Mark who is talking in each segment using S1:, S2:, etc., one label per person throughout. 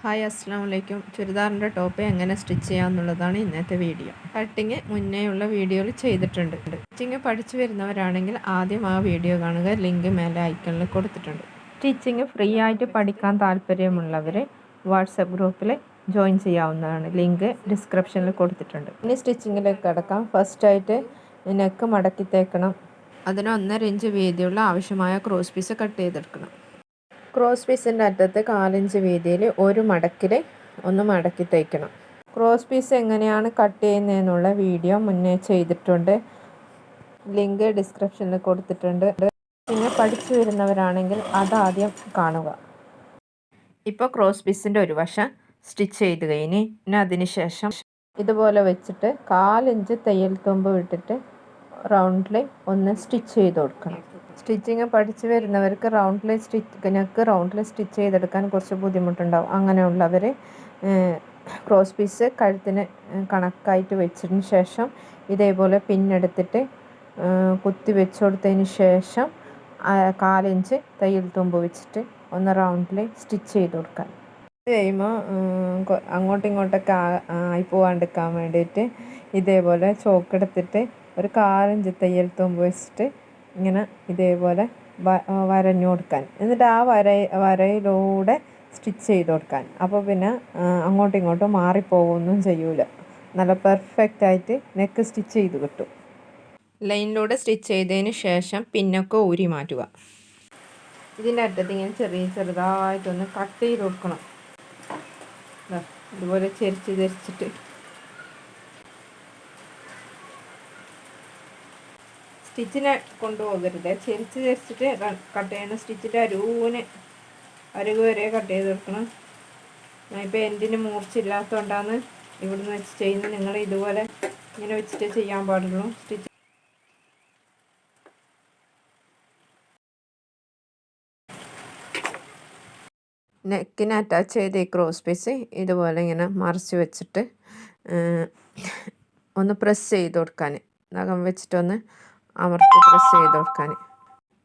S1: Hi അസ്സാം വലൈക്കും ചുരിദാറിന്റെ top എങ്ങനെ സ്റ്റിച്ച് ചെയ്യാം എന്നുള്ളതാണ് ഇന്നത്തെ വീഡിയോ. കട്ടിങ് മുന്നേയുള്ള വീഡിയോയിൽ ചെയ്തിട്ടുണ്ട്. സ്റ്റിച്ചിങ് പഠിച്ചു വരുന്നവരാണെങ്കിൽ ആദ്യം ആ വീഡിയോ കാണുക. ലിങ്ക് മേലെ ഐക്കണിൽ കൊടുത്തിട്ടുണ്ട്. സ്റ്റിച്ചിങ് ഫ്രീ ആയിട്ട് പഠിക്കാൻ താല്പര്യമുള്ളവർ വാട്സപ്പ് ഗ്രൂപ്പിൽ ജോയിൻ ചെയ്യാവുന്നതാണ്. ലിങ്ക് ഡിസ്ക്രിപ്ഷനിൽ കൊടുത്തിട്ടുണ്ട്. ഇനി സ്റ്റിച്ചിങ്ങിലേക്ക് കിടക്കാം. ഫസ്റ്റായിട്ട് നെക്ക് മടക്കി തേക്കണം. അതിന് ഒന്നര ഇഞ്ച് വീതിയുള്ള ആവശ്യമായ ക്രോസ് പീസ് കട്ട് ചെയ്തെടുക്കണം. ക്രോസ് പീസിന്റെ അറ്റത്ത് കാലിഞ്ച് വീതിയിൽ ഒരു മടക്കിൽ ഒന്ന് മടക്കി തയ്ക്കണം ക്രോസ് പീസ് എങ്ങനെയാണ് കട്ട് ചെയ്യുന്നതെന്നുള്ള വീഡിയോ മുന്നേ ചെയ്തിട്ടുണ്ട്. ലിങ്ക് ഡിസ്ക്രിപ്ഷനിൽ കൊടുത്തിട്ടുണ്ട്. പിന്നെ പഠിച്ചു വരുന്നവരാണെങ്കിൽ അതാദ്യം കാണുക. ഇപ്പോൾ ക്രോസ് പീസിന്റെ ഒരു വശം സ്റ്റിച്ച് ചെയ്ത് കഴിഞ്ഞ് പിന്നെ അതിന് ശേഷം ഇതുപോലെ വെച്ചിട്ട് കാലിഞ്ച് തയ്യൽ തുമ്പ് വിട്ടിട്ട് റൗണ്ടിൽ ഒന്ന് സ്റ്റിച്ച് ചെയ്ത് കൊടുക്കണം. സ്റ്റിച്ചിങ് പഠിച്ചു വരുന്നവർക്ക് റൗണ്ടിൽ സ്റ്റിച്ച് നെക്ക് റൗണ്ടിൽ സ്റ്റിച്ച് ചെയ്തെടുക്കാൻ കുറച്ച് ബുദ്ധിമുട്ടുണ്ടാവും. അങ്ങനെയുള്ളവർ ക്രോസ് പീസ് കഴുത്തിന് കണക്കായിട്ട് വെച്ചതിന് ശേഷം ഇതേപോലെ പിന്നെടുത്തിട്ട് കുത്തി വെച്ച് കൊടുത്തതിന് ശേഷം കാലിഞ്ച് തയ്യൽ തുമ്പ് വെച്ചിട്ട് ഒന്ന് റൗണ്ടിൽ സ്റ്റിച്ച് ചെയ്ത് കൊടുക്കാൻ. കഴിയുമ്പോൾ അങ്ങോട്ടും ഇങ്ങോട്ടൊക്കെ ആയി പോകാണ്ടിരിക്കാൻ വേണ്ടിയിട്ട് ഇതേപോലെ ചോക്കെടുത്തിട്ട് ഒരു കാലിഞ്ച് തയ്യൽ തുമ്പ് വെച്ചിട്ട് ഇങ്ങനെ ഇതേപോലെ വരഞ്ഞു കൊടുക്കാൻ. എന്നിട്ട് ആ വര വരയിലൂടെ സ്റ്റിച്ച് ചെയ്ത് കൊടുക്കാൻ. അപ്പോൾ പിന്നെ അങ്ങോട്ടും ഇങ്ങോട്ടും മാറിപ്പോകുമൊന്നും ചെയ്യൂല. നല്ല പെർഫെക്റ്റ് ആയിട്ട് നെക്ക് സ്റ്റിച്ച് ചെയ്ത് കിട്ടും. ലൈനിലൂടെ സ്റ്റിച്ച് ചെയ്തതിന് ശേഷം പിന്നൊക്കെ ഊരി മാറ്റുക. ഇതിന്റെ അറ്റത്ത് ഇങ്ങനെ ചെറിയ ചെറുതായിട്ടൊന്ന് കട്ട് ചെയ്ത് കൊടുക്കണം. ഇതുപോലെ ചെരിച്ച് ധരിച്ചിട്ട് സ്റ്റിച്ചിനെ കൊണ്ടുപോകരുത്. ചെരിച്ച് ചെരിച്ചിട്ട് കട്ട് ചെയ്യണം സ്റ്റിച്ചിന്റെ അരുവിന് അരുവ് വരെ കട്ട് ചെയ്ത് കൊടുക്കണം. ഇപ്പോൾ എൻഡിന് മൂർച്ചില്ലാത്തതുകൊണ്ടാണ് ഇവിടുന്ന് വെച്ച് ചെയ്യുന്നത്. നിങ്ങൾ ഇതുപോലെ ഇങ്ങനെ വെച്ചിട്ട് ചെയ്യാൻ പാടുള്ളൂ. സ്റ്റിച്ച് നെക്കിന് അറ്റാച്ച് ചെയ്ത് ഈ ക്രോസ് പീസ് ഇതുപോലെ ഇങ്ങനെ മറിച്ച് വെച്ചിട്ട് ഒന്ന് പ്രസ് ചെയ്ത് കൊടുക്കാൻ നഖം വെച്ചിട്ടൊന്ന് അമർത്തി പ്രസ് ചെയ്ത് കൊടുക്കാൻ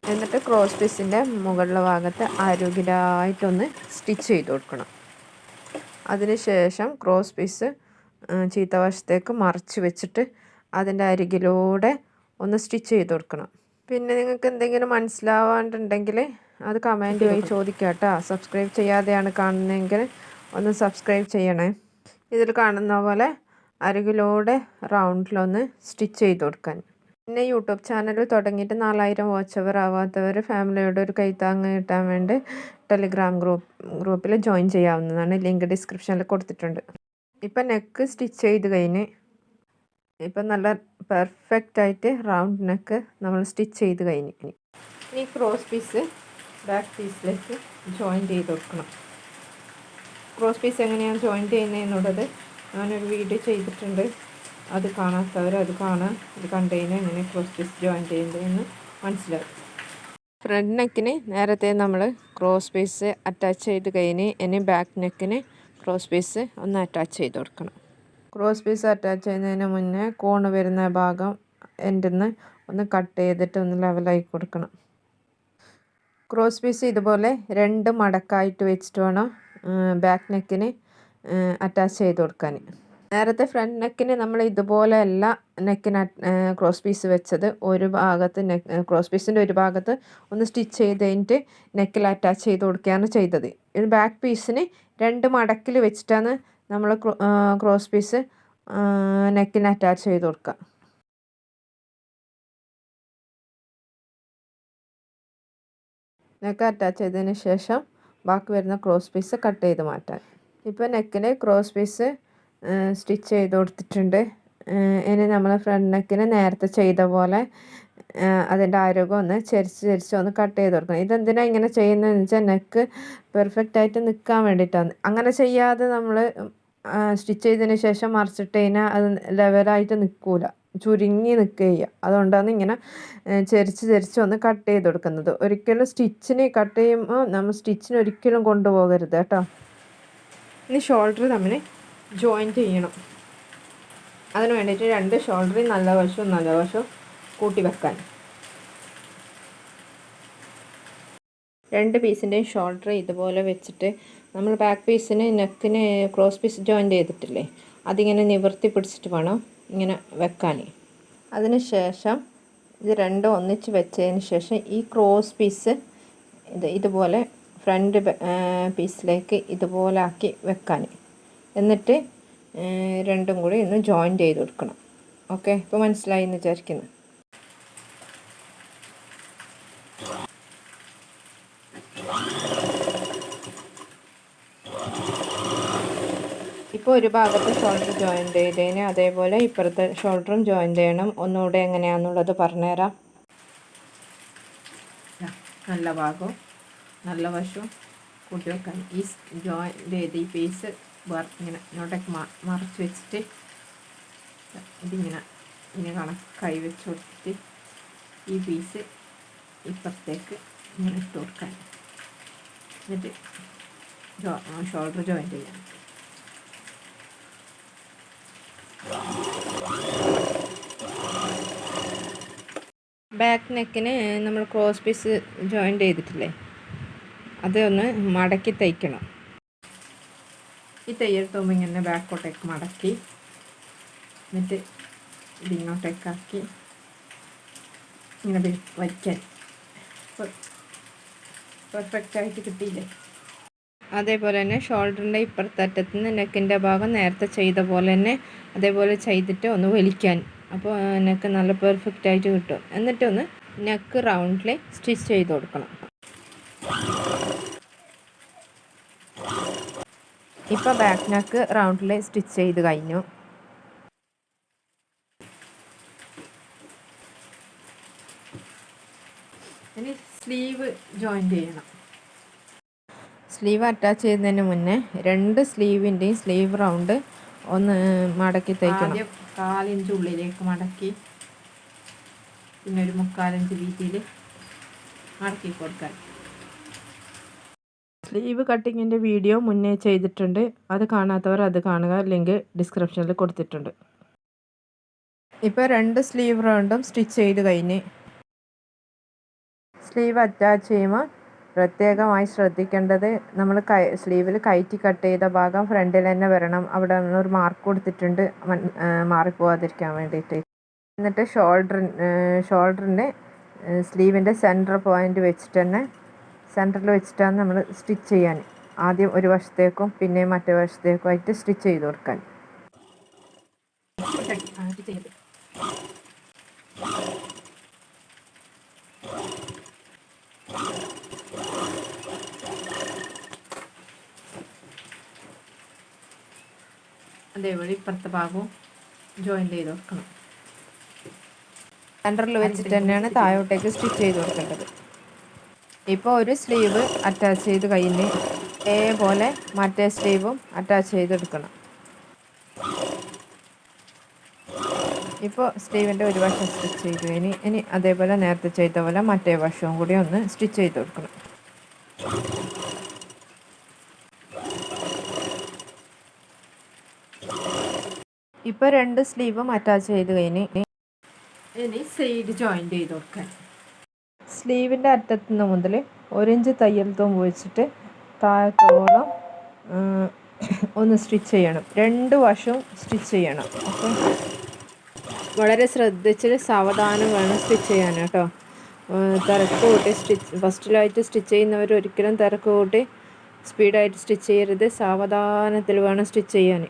S1: എന്നിട്ട് ക്രോസ് പീസിന്റെ മുകളിലെ ഭാഗത്ത് ആരോഗ്യമായിട്ടൊന്ന് സ്റ്റിച്ച് ചെയ്ത് കൊടുക്കണം അതിനുശേഷം ക്രോസ് പീസ് ചീത്ത വശത്തേക്ക് മറിച്ച് വെച്ചിട്ട് അതിന്റെ അരികിലൂടെ ഒന്ന് സ്റ്റിച്ച് ചെയ്ത് കൊടുക്കണം പിന്നെ നിങ്ങൾക്ക് എന്തെങ്കിലും മനസ്സിലാവാണ്ടുണ്ടെങ്കിൽ അത് കമന്റ് വഴി ചോദിക്കാം കേട്ടോ സബ്സ്ക്രൈബ് ചെയ്യാതെയാണ് കാണുന്നതെങ്കിൽ ഒന്ന് സബ്സ്ക്രൈബ് ചെയ്യണേ. ഇതിൽ കാണുന്ന പോലെ അരികിലൂടെ റൗണ്ടിലൊന്ന് സ്റ്റിച്ച് ചെയ്ത് കൊടുക്കാൻ പിന്നെ യൂട്യൂബ് ചാനൽ തുടങ്ങിയിട്ട് നാലായിരം വാച്ച് അവർ ആവാത്തവർ ഫാമിലിയോട് ഒരു കൈത്താങ്ങ് കിട്ടാൻ വേണ്ടി ടെലിഗ്രാം ഗ്രൂപ്പ് ഗ്രൂപ്പിൽ ജോയിൻ ചെയ്യാവുന്നതാണ്. ലിങ്ക് ഡിസ്ക്രിപ്ഷനിൽ കൊടുത്തിട്ടുണ്ട്. ഇപ്പം നെക്ക് സ്റ്റിച്ച് ചെയ്ത് കഴിഞ്ഞ് ഇപ്പം നല്ല പെർഫെക്റ്റ് ആയിട്ട് റൗണ്ട് നെക്ക് നമ്മൾ സ്റ്റിച്ച് ചെയ്ത് കഴിഞ്ഞ്. ഇനി ക്രോസ് പീസ് ബാക്ക് പീസിലേക്ക് ജോയിൻ ചെയ്ത് കൊടുക്കണം ക്രോസ് പീസ് എങ്ങനെയാണ് ജോയിൻ ചെയ്യുന്നതെന്നുള്ളത് ഞാനൊരു വീഡിയോ ചെയ്തിട്ടുണ്ട്. അത് കാണാത്തവർ അത് കാണാൻ അത് കണ്ടതിന് എങ്ങനെ ക്രോസ് പീസ് ജോയിൻ ചെയ്യേണ്ടതെന്ന് മനസ്സിലാക്കും ഫ്രണ്ട് നെക്കിന് നേരത്തെ നമ്മൾ ക്രോസ് പീസ് അറ്റാച്ച് ചെയ്ത് കഴിഞ്ഞ് ഇനി ബാക്ക് നെക്കിന് ക്രോസ് പീസ് ഒന്ന് അറ്റാച്ച് ചെയ്ത് കൊടുക്കണം. ക്രോസ് പീസ് അറ്റാച്ച് ചെയ്യുന്നതിന് മുന്നേ കോണ് വരുന്ന ഭാഗം എന്റെ ഒന്ന് കട്ട് ചെയ്തിട്ട് ഒന്ന് ലെവലായി കൊടുക്കണം. ക്രോസ് പീസ് ഇതുപോലെ രണ്ട് മടക്കായിട്ട് വെച്ചിട്ട് വേണം ബാക്ക് നെക്കിന് അറ്റാച്ച് ചെയ്ത് കൊടുക്കാൻ നേരത്തെ ഫ്രണ്ട് നെക്കിന് നമ്മൾ ഇതുപോലെ അല്ല നെക്കിന് ക്രോസ് പീസ് വെച്ചത്. ഒരു ഭാഗത്ത് നെക്ക് ക്രോസ് പീസിന്റെ ഒരു ഭാഗത്ത് ഒന്ന് സ്റ്റിച്ച് ചെയ്ത് കഴിഞ്ഞിട്ട് നെക്കിൽ അറ്റാച്ച് ചെയ്ത് കൊടുക്കുകയാണ് ചെയ്തത്. ഇത് ബാക്ക് പീസിന് രണ്ട് മടക്കിൽ വെച്ചിട്ടാണ് നമ്മൾ ക്രോസ് പീസ് നെക്കിന് അറ്റാച്ച് ചെയ്ത് കൊടുക്കുക. നെക്ക് അറ്റാച്ച് ചെയ്തതിന് ശേഷം ബാക്കി വരുന്ന ക്രോസ് പീസ് കട്ട് ചെയ്ത് മാറ്റാൻ. ഇപ്പോൾ നെക്കിന് ക്രോസ് പീസ് സ്റ്റിച്ച് ചെയ്ത് കൊടുത്തിട്ടുണ്ട്. ഇനി നമ്മൾ ഫ്രണ്ട് നെക്കിന് നേരത്തെ ചെയ്ത പോലെ അതിന്റെ ആരോഗ്യം ഒന്ന് ചരിച്ച് ചരിച്ച് ഒന്ന് കട്ട് ചെയ്ത് കൊടുക്കണം. ഇതെന്തിനാണ് ഇങ്ങനെ ചെയ്യുന്നതെന്ന് വെച്ചാൽ നെക്ക് പെർഫെക്റ്റ് ആയിട്ട് നിൽക്കാൻ വേണ്ടിയിട്ടാണ് അങ്ങനെ ചെയ്യാതെ നമ്മൾ സ്റ്റിച്ച് ചെയ്തതിന് ശേഷം മറിച്ചിട്ട് കഴിഞ്ഞാൽ അത് ലെവലായിട്ട് നിൽക്കില്ല ചുരുങ്ങി നിൽക്കുക അതുകൊണ്ടാണ് ഇങ്ങനെ ചെരിച്ച് ചെരിച്ച് ഒന്ന് കട്ട് ചെയ്ത് കൊടുക്കുന്നത്. ഒരിക്കലും സ്റ്റിച്ചിന് കട്ട് ചെയ്യുമ്പോൾ നമ്മൾ സ്റ്റിച്ചിന് ഒരിക്കലും കൊണ്ടുപോകരുത് കേട്ടോ. ഇനി ഷോൾഡർ തമ്മിൽ ജോയിന്റ് ചെയ്യണം. അതിന് വേണ്ടിയിട്ട് രണ്ട് ഷോൾഡറിൽ നല്ല വശവും നല്ല വശവും കൂട്ടി വെക്കാൻ. രണ്ട് പീസിന്റെയും ഷോൾഡർ ഇതുപോലെ വെച്ചിട്ട് നമ്മൾ ബാക്ക് പീസിന് നെക്കിന് ക്രോസ് പീസ് ജോയിന്റ് ചെയ്തിട്ടില്ലേ? അതിങ്ങനെ നിവർത്തി പിടിച്ചിട്ട് വേണം ഇങ്ങനെ വെക്കാൻ അതിന് ശേഷം ഇത് രണ്ടും ഒന്നിച്ച് വെച്ചതിന് ശേഷം ഈ ക്രോസ് പീസ് ഇത് ഇതുപോലെ ഫ്രണ്ട് പീസിലേക്ക് ഇതുപോലെ ആക്കി വെക്കാൻ എന്നിട്ട് രണ്ടും കൂടി ഒന്ന് ജോയിൻ ചെയ്ത് കൊടുക്കണം. ഓക്കെ ഇപ്പോൾ മനസ്സിലായി എന്ന് വിചാരിക്കുന്നു. ഇപ്പോൾ ഒരു ഭാഗത്ത് ഷോൾഡർ ജോയിൻ ചെയ്തതിന് അതേപോലെ ഇപ്പുറത്തെ ഷോൾഡറും ജോയിൻ ചെയ്യണം. ഒന്നുകൂടെ എങ്ങനെയാണെന്നുള്ളത് പറഞ്ഞുതരാം. നല്ല ഭാഗവും നല്ല വശവും കൂട്ടി വെക്കാൻ ഈ ജോയിൻ ചെയ്ത് ഈ പീസ് ഇങ്ങനെ ഇങ്ങോട്ടേക്ക് മറച്ച് വെച്ചിട്ട് ഇതിങ്ങനെ ഇങ്ങനെ കണക്ക് കൈ വെച്ച് കൊടുത്തിട്ട് ഈ പീസ് ഇപ്പുറത്തേക്ക് ഇങ്ങനെ ഇട്ട് കൊടുക്കാൻ എന്നിട്ട് ഷോൾഡർ ജോയിന്റ് ചെയ്യാം. ബാക്ക് നെക്കിന് നമ്മൾ ക്രോസ് പീസ് ജോയിന്റ് ചെയ്തിട്ടില്ലേ? അതൊന്ന് മടക്കി തയ്ക്കണം. തുമ്പ് ഇങ്ങനെ ബാക്കോട്ടേക്ക് മടക്കി. എന്നിട്ട് ഇതിങ്ങോട്ടേക്കാക്കി ഇങ്ങനെ വയ്ക്കാൻ പെർഫെക്റ്റ് ആയിട്ട് കിട്ടിയില്ലേ? അതേപോലെ തന്നെ ഷോൾഡറിന്റെ ഇപ്പുറത്തറ്റത്ത് നിന്ന് നെക്കിന്റെ ഭാഗം നേരത്തെ ചെയ്ത പോലെ തന്നെ അതേപോലെ ചെയ്തിട്ട് ഒന്ന് വലിക്കാൻ. അപ്പോൾ നെക്ക് നല്ല പെർഫെക്റ്റ് ആയിട്ട് കിട്ടും. എന്നിട്ടൊന്ന് നെക്ക് റൗണ്ടിൽ സ്റ്റിച്ച് ചെയ്ത് കൊടുക്കണം. ഇപ്പോൾ ബാക്ക് നെക്ക് റൗണ്ടിൽ സ്റ്റിച്ച് ചെയ്ത് കഴിഞ്ഞു. ഇനി സ്ലീവ് ജോയിന്റ് ചെയ്യണം. സ്ലീവ് അറ്റാച്ച് ചെയ്യുന്നതിന് മുന്നേ രണ്ട് സ്ലീവിന്റെയും സ്ലീവ് റൗണ്ട് ഒന്ന് മടക്കി തയ്ക്കണം കാലിഞ്ച് ഉള്ളിലേക്ക് മടക്കി പിന്നെ ഒരു മുക്കാലഞ്ച് വീതിയിൽ മടക്കി കൊടുക്കാൻ. സ്ലീവ് കട്ടിങ്ങിന്റെ വീഡിയോ മുന്നേ ചെയ്തിട്ടുണ്ട്. അത് കാണാത്തവർ അത് കാണുക. ലിങ്ക് ഡിസ്ക്രിപ്ഷനിൽ കൊടുത്തിട്ടുണ്ട്. ഇപ്പോൾ രണ്ട് സ്ലീവ് റൗണ്ടും സ്റ്റിച്ച് ചെയ്ത് കഴിഞ്ഞ്. സ്ലീവ് അറ്റാച്ച് ചെയ്യുമ്പോൾ പ്രത്യേകമായി ശ്രദ്ധിക്കേണ്ടത് നമ്മൾ കൈ സ്ലീവിൽ കയറ്റി കട്ട് ചെയ്ത ഭാഗം ഫ്രണ്ടിൽ തന്നെ വരണം. അവിടെ ഒരു മാർക്ക് കൊടുത്തിട്ടുണ്ട്. മാറിപ്പോവാതിരിക്കാൻ വേണ്ടിയിട്ട്. എന്നിട്ട് ഷോൾഡർ ഷോൾഡറിന്റെ സ്ലീവിന്റെ സെന്റർ പോയിന്റ് വെച്ചിട്ട് തന്നെ സെന്ററിൽ വെച്ചിട്ടാണ് നമ്മൾ സ്റ്റിച്ച് ചെയ്യാൻ. ആദ്യം ഒരു വശത്തേക്കും പിന്നെ മറ്റേ വശത്തേക്കും ആയിട്ട് സ്റ്റിച്ച് ചെയ്ത് കൊടുക്കാൻ. അതേപോലെ ഇപ്പുറത്തെ ഭാഗവും ജോയിന്റ് ചെയ്ത് കൊടുക്കണം. സെന്ററിൽ വെച്ചിട്ട് തന്നെയാണ് താഴോട്ടേക്ക് സ്റ്റിച്ച് ചെയ്ത് കൊടുക്കേണ്ടത്. ഇപ്പോൾ ഒരു സ്ലീവ് അറ്റാച്ച് ചെയ്ത് കഴിഞ്ഞ് അതേപോലെ മറ്റേ സ്ലീവും അറ്റാച്ച് ചെയ്തെടുക്കണം. ഇപ്പോൾ സ്ലീവിന്റെ ഒരു വശം സ്റ്റിച്ച് ചെയ്തു. ഇനി ഇനി അതേപോലെ നേരത്തെ ചെയ്ത പോലെ മറ്റേ വശവും കൂടി ഒന്ന് സ്റ്റിച്ച് ചെയ്ത് കൊടുക്കണം. ഇപ്പോൾ രണ്ട് സ്ലീവും അറ്റാച്ച് ചെയ്ത് കഴിഞ്ഞ് ഇനി സൈഡ് ജോയിന്റ് ചെയ്ത് കൊടുക്കാൻ. സ്ലീവിന്റെ അറ്റത്ത് നിന്ന് മുതൽ ഒരിഞ്ച് തയ്യൽ തൂമ്പ് വെച്ചിട്ട് താഴത്തോളം ഒന്ന് സ്റ്റിച്ച് ചെയ്യണം. രണ്ട് വശവും സ്റ്റിച്ച് ചെയ്യണം. അപ്പം വളരെ ശ്രദ്ധിച്ച് സാവധാനം വേണം സ്റ്റിച്ച് ചെയ്യാൻ കേട്ടോ. തിരക്ക് കൂട്ടി സ്റ്റിച്ച് ഫസ്റ്റിലായിട്ട് സ്റ്റിച്ച് ചെയ്യുന്നവർ ഒരിക്കലും തിരക്ക് കൂട്ടി സ്പീഡായിട്ട് സ്റ്റിച്ച് ചെയ്യരുത്. സാവധാനത്തിൽ വേണം സ്റ്റിച്ച് ചെയ്യാൻ.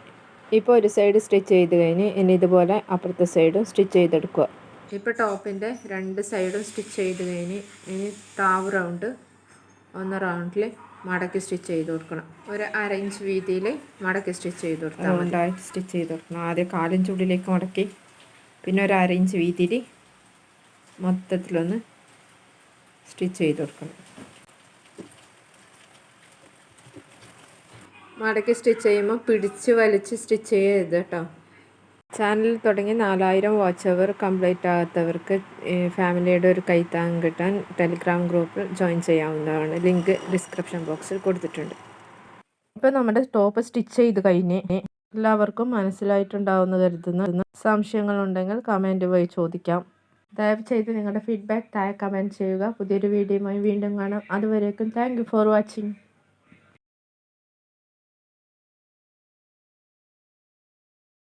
S1: ഇപ്പോൾ ഒരു സൈഡ് സ്റ്റിച്ച് ചെയ്ത് കഴിഞ്ഞ് ഇനി ഇതുപോലെ അപ്പുറത്തെ സൈഡും സ്റ്റിച്ച് ചെയ്തെടുക്കുക. ഇപ്പോൾ ടോപ്പിന്റെ രണ്ട് സൈഡും സ്റ്റിച്ച് ചെയ്ത് കഴിഞ്ഞ് ഇനി താവ് റൗണ്ട് ഒന്ന് റൗണ്ടിൽ മടക്കി സ്റ്റിച്ച് ചെയ്ത് കൊടുക്കണം. ഒരു അര ഇഞ്ച് വീതിയിൽ മടക്കി സ്റ്റിച്ച് ചെയ്ത് കൊടുക്കണം റൗണ്ടായിട്ട് സ്റ്റിച്ച് ചെയ്ത് കൊടുക്കണം. ആദ്യം കാലിഞ്ച് ഉള്ളിലേക്ക് മടക്കി പിന്നെ ഒരു അര ഇഞ്ച് വീതിയിൽ മൊത്തത്തിലൊന്ന് സ്റ്റിച്ച് ചെയ്ത് കൊടുക്കണം. മടക്കി സ്റ്റിച്ച് ചെയ്യുമ്പോൾ പിടിച്ച് വലിച്ച് സ്റ്റിച്ച് ചെയ്യരുത് കേട്ടോ. ചാനൽ തുടങ്ങി നാലായിരം വാച്ച് അവർ കംപ്ലീറ്റ് ആകാത്തവർക്ക് ഫാമിലിയുടെ ഒരു കൈത്താങ് കിട്ടാൻ ടെലിഗ്രാം ഗ്രൂപ്പിൽ ജോയിൻ ചെയ്യാവുന്നതാണ്. ലിങ്ക് ഡിസ്ക്രിപ്ഷൻ ബോക്സിൽ കൊടുത്തിട്ടുണ്ട്. ഇപ്പോൾ നമ്മുടെ ടോപ്പ് സ്റ്റിച്ച് ചെയ്ത് കഴിഞ്ഞ് എല്ലാവർക്കും മനസ്സിലായിട്ടുണ്ടാവുന്ന കരുതുന്ന സംശയങ്ങളുണ്ടെങ്കിൽ കമന്റ് വഴി ചോദിക്കാം. ദയവ് ചെയ്ത് നിങ്ങളുടെ ഫീഡ്ബാക്ക് താഴെ കമന്റ് ചെയ്യുക. പുതിയൊരു വീഡിയോയുമായി വീണ്ടും കാണാം. അതുവരേക്കും താങ്ക് ഫോർ വാച്ചിങ്.